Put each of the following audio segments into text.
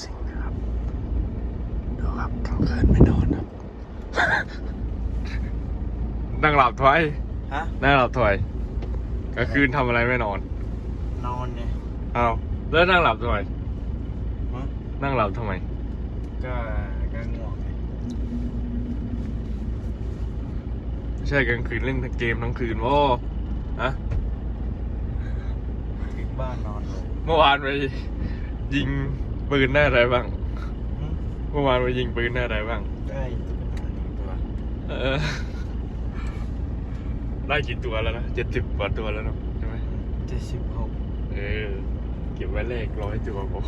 สิงนะครับดูครับกลางคืนไม่นอนครับ นั่งหลับถอยฮะ นั่งหลับถอยกลางคืนทำอะไรไม่นอน นอนเนี่ยเอาแล้วนั่งหลับทำไมฮะนั่งหลับทำไม ก็ก็ง่วงไงไม่ใช่กลางคืนเล่นเกมทั้งคืนโว้ฮะถึงบ้านนอนเลย เมื่อวานไปยิง ปืนได้อะไรบ้างหึเมื่อวานไปยิงปืนได้อะไรบ้าง ได้ตุ๊กตาหนึ่งตัวเออ ได้กี่ตัวแล้วนะเจ็ดสิบกว่าตัวแล้วเนอะใช่ไหมเจ็ดสิบหกเออ เก็บไว้เลขร้อยตัวผม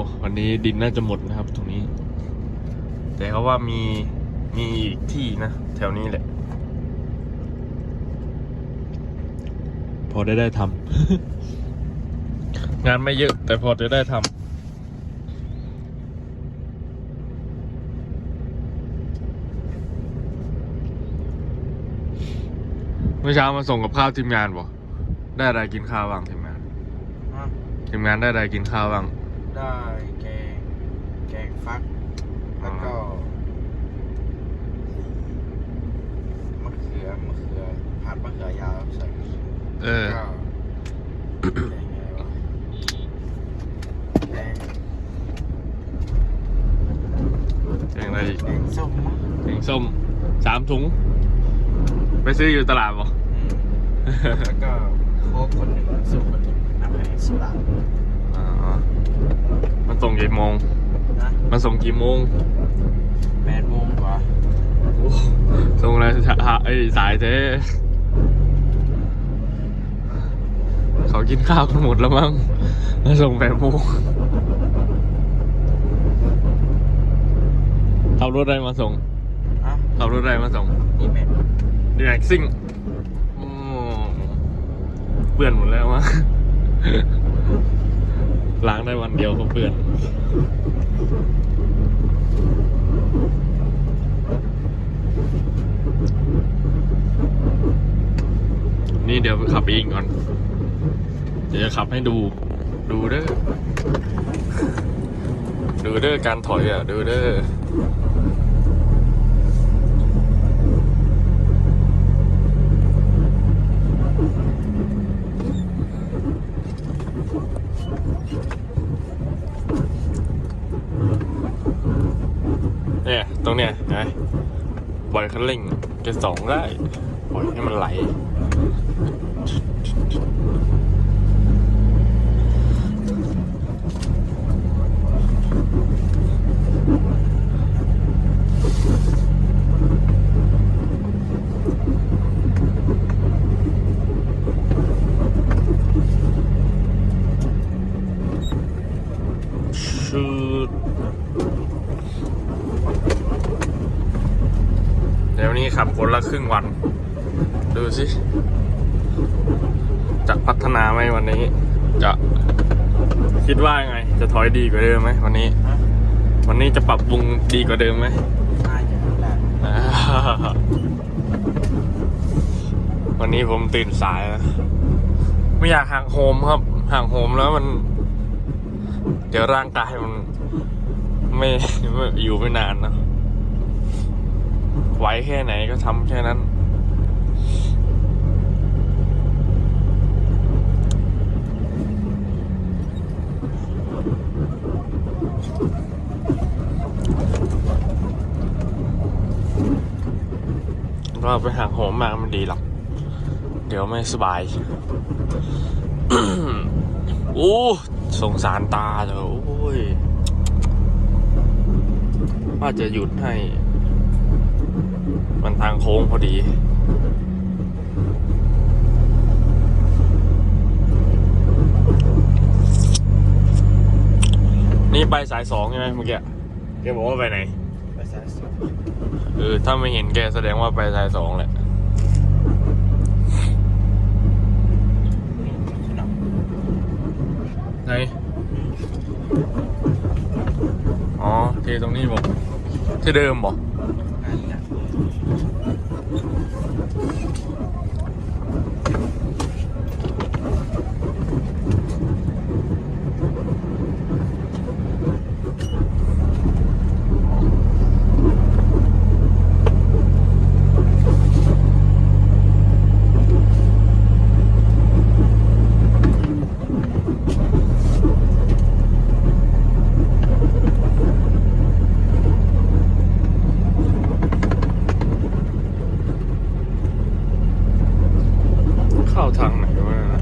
อ้วันนี้ดินน่าจะหมดนะครับตรงนี้ แต่เขาว่ามีมีอีกที่นะ แถวนี้แหละ พอได้ได้ทำ งานไม่เยอะ แต่พอจะได้ทำเมื่อเช้ามาส่งกับข้าวทีมงานบ่ได้อะไรกินข้าวบ้างทีมงานฮะทีมงานได้อะไรกินข้าวบ้าง ได้แกงแกงฟัก แล้วก็มะเขือมะเขือผัดมะเขือยาวใส่เออก็แกงอะไรวะแกงแกงอะไรอีกแกงส้มมั้งแกงส้มสามถุง ไปซื้ออยู่ตลาดบ่อืมแล้วก็โค้กคนหนึ่งส้มคนหนึ่งน้ำแข็งสุราอ่า มันส่งกี่โมง นะมันส่งกี่โมงแปดโมงกว่าโอ้ส่งอะไรช้าไอ้ยสายเท้เขากินข้าวกันหมดแล้วมั้งแล้วส่งแปดโมงขับรถอะไรมาส่งอะขับรถอะไรมาส่งนี่แม่ดีแม็กซิ่งโอ้เปื่อนหมดแล้วมั้งล้างได้วันเดียวก็เปื่อน นี่เดี๋ยวขับเองก่อน เดี๋ยวจะขับให้ดู ดูเด้อ ดูเด้อการถอยอะ ดูเด้อ เนี่ย ตรงเนี้ยนะปล่อยคัน เร่งเกียร์สองได้ปล่อยให้มันไหล ชืดเดี๋ยวนี้ ขับคนละครึ่งวัน ดูสิ จะพัฒนาไหมวันนี้ จะคิดว่าไง จะถอยดีกว่าเดิมไหมวันนี้ วันนี้จะปรับปรุงดีกว่าเดิมไหมน่าจะได้อ่าวันนี้ผมตื่นสายนะไม่อยากห่างโฮมครับ ห่างโฮมแล้วมัน เดี๋ยวร่างกายมัน ไม่ไม่อยู่ไม่นานเนอะ ไหวแค่ไหนก็ทำแค่นั้นเราไปห่างโหมมากมันดีหรอก เดี๋ยวไม่สบายโอ้สงสารตาเลยโอ้ยว่าจะหยุดให้ มันทางโค้งพอดี นี่ไปสายสองใช่ไหมเมื่อกี้แกบอกว่าไปไหน ไปสายสองเออถ้าไม่เห็นแกแสดงว่าไปสายสองแหละไหนอ๋อเทตรงนี้บอกที่เดิมบอก อันนี้อะ เข้าทางไหนวะเนี่ย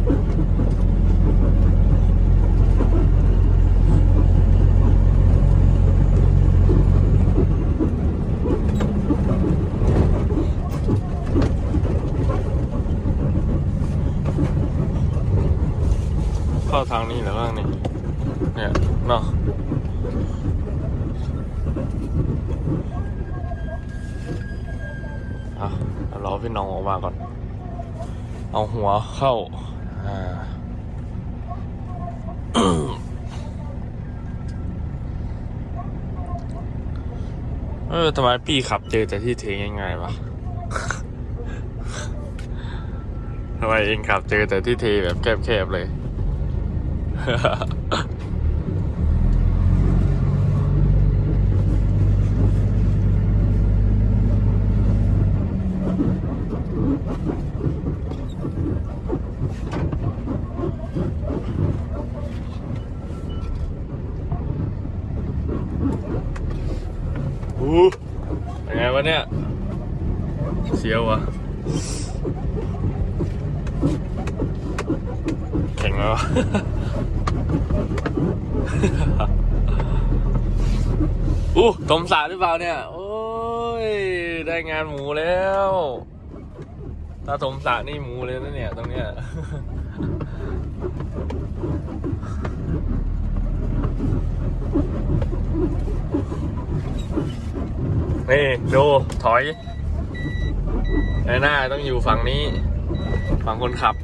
เข้าทางนี้เหรือว่านี่เนี่ยเนาะอะเดี๋ยวรอ พี่น้องออกมาก่อน เอาหัวเข้า อ่าเออทำไมพี่ขับเจอแต่ที่เทง่ายๆวะทำไมเองขับเจอแต่ที่เทแบบแคบๆเลย อู้เป็นไงวะเนี่ย เสียววะแข็งไหมวอู้ตมสาหรือเปล่าเนี่ย โอ้ย ได้งานหมูแล้ว ถ้าสมสานี่หมูเลยนะเนี่ย ตรงเนี้ยนี่ดูถอย ในหน้าต้องอยู่ฝั่งนี้ ฝั่งคนขับ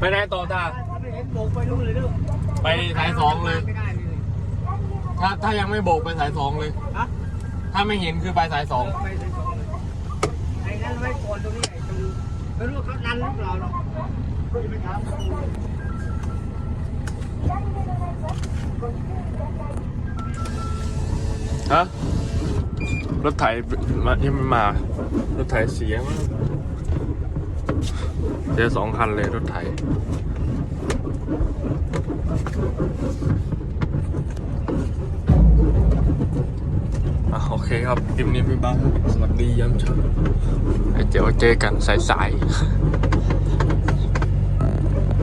ไปไหนต่อตาถ้าไม่เห็นโบกไปนู่นเลยเด้อไปสายสองเลยไม่ได้เลย ถ้าถ้ายังไม่โบกไปสายสองเลย ฮะ ถ้าไม่เห็นคือไปสายสองไปสายสองเลยไอ้นั่นไว้ก่อนตรงนี้ไอ้ตรงไม่รู้ว่าเขาดันหรือเปล่าเนาะจะไปถามเขาดูฮะ รถไถมายังไม่มา รถไถเสียมาก เจอสองคันเลยรถไถโอเคครับคลิปนี้พี่บ้าสวัสดีย้ำเช้าไอเดี๋ยวเจอกันสายๆ